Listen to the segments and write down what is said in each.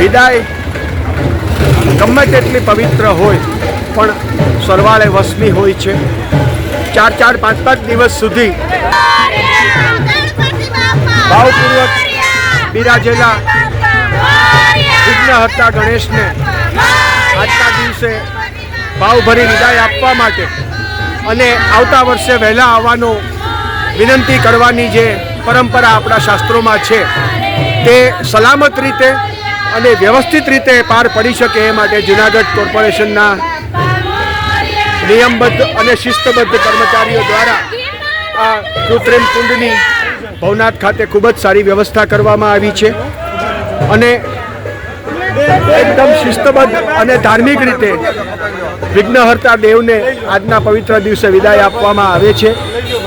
વિદાય. ગમે તેટલી પવિત્ર હોય, પણ સરવાળે વસમી હોય છે. ચાર ચાર, પાંચ પાંચ દિવસ સુધી ભાવપૂર્વક બિરાજેલા વિઘ્નહર્તા ગણેશને આજના દિવસે ભાવભરી વિદાય આપવા માટે અને આવતા વર્ષે વહેલા આવવાનો વિનંતી કરવાની જે પરંપરા આપણા શાસ્ત્રોમાં છે, તે સલામત રીતે અને વ્યવસ્થિત રીતે પાર પડી શકે એ માટે જુનાગઢ કોર્પોરેશનના નિયમબદ્ધ અને શિસ્તબદ્ધ કર્મચારીઓ દ્વારા આ કૃત્રિમ કુંડની ભવનાથ ખાતે ખૂબ જ સારી વ્યવસ્થા કરવામાં આવી છે. અને એકદમ શિસ્તબદ્ધ અને ધાર્મિક રીતે વિઘ્નહર્તા દેવને આજના પવિત્ર દિવસે વિદાય આપવામાં આવે છે.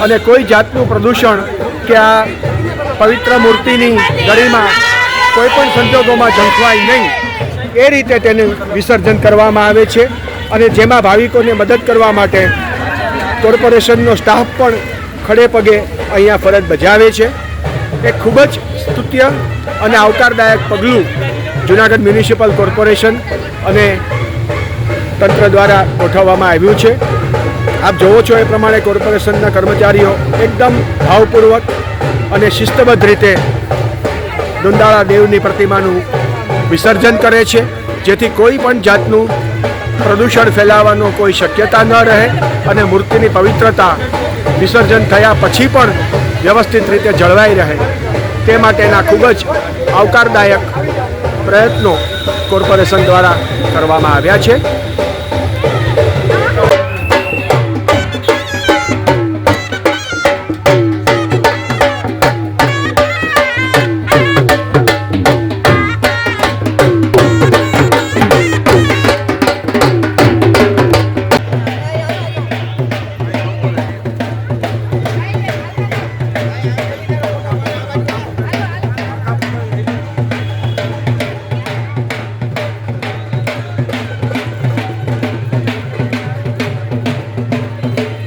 અને કોઈ જાતનું પ્રદૂષણ કે આ પવિત્ર મૂર્તિની ગરિમા કોઈ પણ સંજોગોમાં ઝંખવાય નહીં. એ રીતે તેનું વિસર્જન કરવામાં આવે છે અને જેમાં ભાવિકોને મદદ કરવા માટે કોર્પોરેશનનો સ્ટાફ પણ ખડે પગે અહીંયા ફરજ બજાવે છે. એ ખૂબ જ સ્તુત્ય અને આવકારદાયક પગલું જુનાગઢ મ્યુનિસિપલ કોર્પોરેશન અને તંત્ર દ્વારા ગોઠવવામાં આવ્યું છે. આપ જોવો છો એ પ્રમાણે કોર્પોરેશનના કર્મચારીઓ એકદમ ભાવપૂર્વક અને શિસ્તબદ્ધ રીતે દુંદાળા દેવની પ્રતિમાનું વિસર્જન કરે છે, જેથી કોઈ પણ જાતનું પ્રદૂષણ ફેલાવાનો કોઈ શક્યતા ન રહે અને મૂર્તિની પવિત્રતા વિસર્જન થયા પછી પણ વ્યવસ્થિત રીતે જળવાઈ રહે. તે માટેના ખૂબ જ આવકારદાયક પ્રયત્નો કોર્પોરેશન દ્વારા કરવામાં આવ્યા છે.